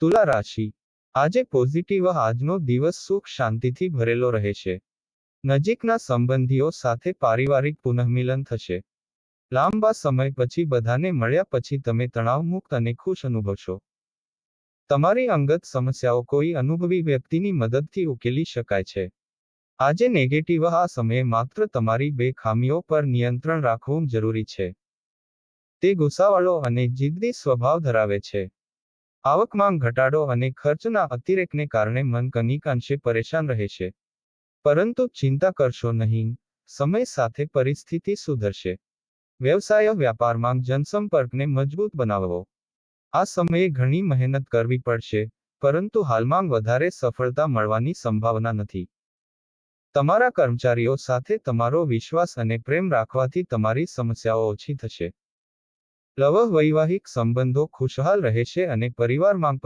તુલા રાશિ. આજે પોઝિટિવ આજનો દિવસ સુખ શાંતિથી ભરેલો રહેશે નજીકના સંબંધીઓ સાથે પારિવારિક પુનઃમિલન થશે. લાંબા સમય પછી બધાને મળ્યા પછી તમે તણાવમુક્ત અને ખુશ અનુભવશો. તમારી અંગત સમસ્યાઓ કોઈ અનુભવી વ્યક્તિની મદદથી ઉકેલી શકાય છે. આજે નેગેટિવ આ સમયે માત્ર તમારી બે ખામીઓ પર નિયંત્રણ રાખવું જરૂરી છે. તે ગુસ્સાવાળો અને જિદ્દી સ્વભાવ ધરાવે છે. આવકમાં ઘટાડો અને ખર્ચના અતિરેકને કારણે મન કનિક અંશે પરેશાન રહેશે પરંતુ ચિંતા કરશો નહીં, સમય સાથે પરિસ્થિતિ સુધરશે. વ્યવસાય વ્યાપારમાં જનસંપર્કને મજબૂત બનાવવો. આ સમયે ઘણી મહેનત કરવી પડશે, પરંતુ હાલમાં વધારે સફળતા મળવાની સંભાવના નથી. તમારા કર્મચારીઓ સાથે તમારો વિશ્વાસ અને પ્રેમ રાખવાથી તમારી સમસ્યાઓ ઓછી થશે. લવ વૈવાહિક સંબંધો ખુશહાલ રહે છે અને પરિવારમાં પર